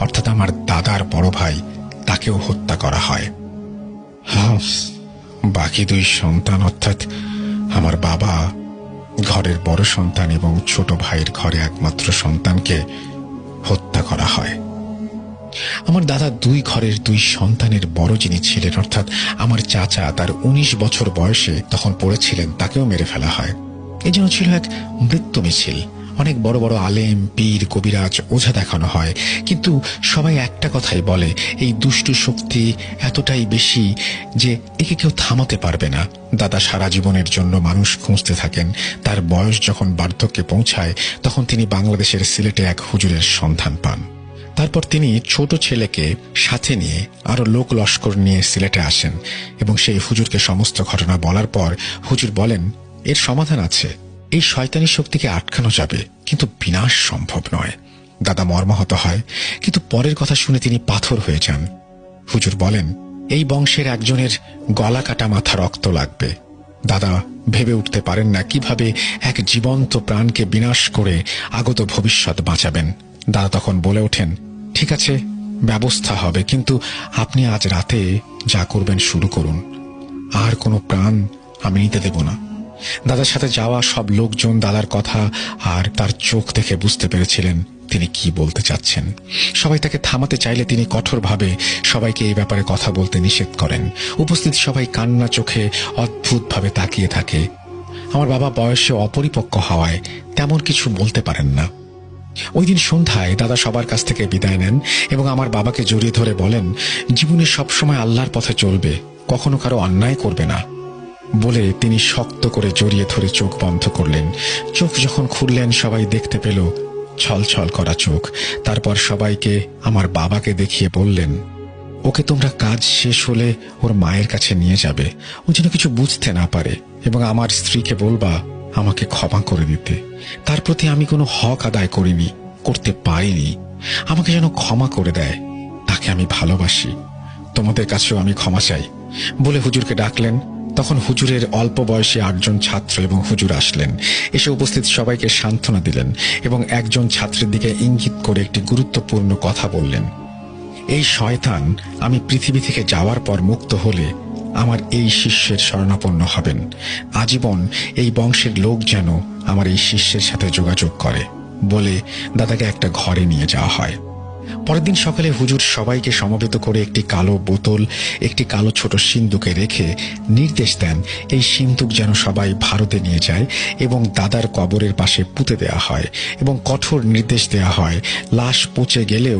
অর্থাৎ আমার দাদার বড় ভাই, তাকেও হত্যা করা হয়। বাকি দুই সন্তান অর্থাৎ আমার বাবা, ঘরের বড় সন্তান এবং ছোট ভাইয়ের ঘরে একমাত্র সন্তানকে হত্যা করা হয়। আমার দাদা দুই ঘরের দুই সন্তানের বড় যিনি ছিলেন, অর্থাৎ আমার চাচা তার ১৯ বছর বয়সে তখন পড়েছিলেন, তাকেও মেরে ফেলা হয়। এই জন্য ছিল এক মৃত্যু মিছিল। অনেক বড় বড় আলেম, পীর, কবিরাজ ওঝা দেখানো হয়। কিন্তু সবাই একটা কথাই বলে, এই দুষ্টু শক্তি এতটাই বেশি যে একে কেউ থামাতে পারবে না। দাদা সারা জীবনের জন্য মানুষ খুঁজতে থাকেন। তার বয়স যখন বার্ধক্যে পৌঁছায়, তখন তিনি বাংলাদেশের সিলেটে এক হুজুরের সন্ধান পান। তারপর তিনি ছোট ছেলেকে সাথে নিয়ে আরও লোক লস্কর নিয়ে সিলেটে আসেন এবং সেই হুজুরকে সমস্ত ঘটনা বলার পর হুজুর বলেন, এর সমাধান আছে। এই শয়তানি শক্তিকে আটকানো যাবে, কিন্তু বিনাশ সম্ভব নয়। দাদা মর্মাহত হয়, কিন্তু পরের কথা শুনে তিনি পাথর হয়ে যান। হুজুর বলেন, এই বংশের একজনের গলা কাটা মাথা রক্ত লাগবে। দাদা, ভেবে উঠতে পারেন না কীভাবে এক জীবন্ত প্রাণকে বিনাশ করে আগত ভবিষ্যৎ বাঁচাবেন। দাদা তখন বলে ওঠেন, ঠিক আছে, ব্যবস্থা হবে, কিন্তু আপনি আজ রাতে যা করবেন শুরু করুন। আর কোনো প্রাণ আমি নিতে দেব না। দাদার সাথে যাওয়া সব লোকজন দাদার কথা আর তার চোখ দেখে বুঝতে পেরেছিলেন তিনি কি বলতে চাচ্ছেন। সবাই তাকে থামাতে চাইলে তিনি কঠোরভাবে সবাইকে এই ব্যাপারে কথা বলতে নিষেধ করেন। উপস্থিত সবাই কান্না চোখে অদ্ভুতভাবে তাকিয়ে থাকে। আমার বাবা বয়সে অপরিপক্ক হওয়ায় তেমন কিছু বলতে পারেন না। ওই দিন সন্ধ্যায় দাদা সবার কাছ থেকে বিদায় নেন এবং আমার বাবাকে জড়িয়ে ধরে বলেন, জীবনে সবসময় আল্লাহর পথে চলবে, কখনো কারও অন্যায় করবে না। বলে তিনি শক্ত করে জড়িয়ে ধরে চোখ বন্ধ করলেন। চোখ যখন খুললেন, সবাই দেখতে পেল ছলছল করা চোখ। তারপর সবাইকে আমার বাবাকে দেখিয়ে বললেন, ওকে তোমরা কাজ শেষ হলে ওর মায়ের কাছে নিয়ে যাবে। ও যেন কিছু বুঝতে না পারে এবং আমার স্ত্রীকে বলবা, আমাকে ক্ষমা করে দিতে। তার প্রতি আমি কোনো হক আদায় করিনি, করতে পারিনি। আমাকে যেন ক্ষমা করে দেয়, তাকে আমি ভালোবাসি। তোমাদের কাছেও আমি ক্ষমা চাই। বলে হুজুরকে ডাকলেন। তখন হুজুরের অল্প বয়সে আটজন ছাত্র এবং হুজুর আসলেন। এসে উপস্থিত সবাইকে সান্ত্বনা দিলেন এবং একজন ছাত্রের দিকে ইঙ্গিত করে একটি গুরুত্বপূর্ণ কথা বললেন। এই শয়তান, আমি পৃথিবী থেকে যাওয়ার পর মুক্ত হলে আমার এই শিষ্যের শরণাপন্ন হবেন। আজীবন এই বংশের লোক যেন আমার এই শিষ্যের সাথে যোগাযোগ করে। বলে দাদাকে একটা ঘরে নিয়ে যাওয়া হয়। পরের দিন সকালে হুজুর সবাইকে সমবেত করে একটি কালো বোতল, একটি কালো ছোট সিন্দুকে রেখে নির্দেশ দেন, এই সিন্দুক যেন সবাই ভারতে নিয়ে যায় এবং দাদার কবরের পাশে পুঁতে দেয়া হয় এবং কঠোর নির্দেশ দেয়া হয়। লাশ পচে গেলেও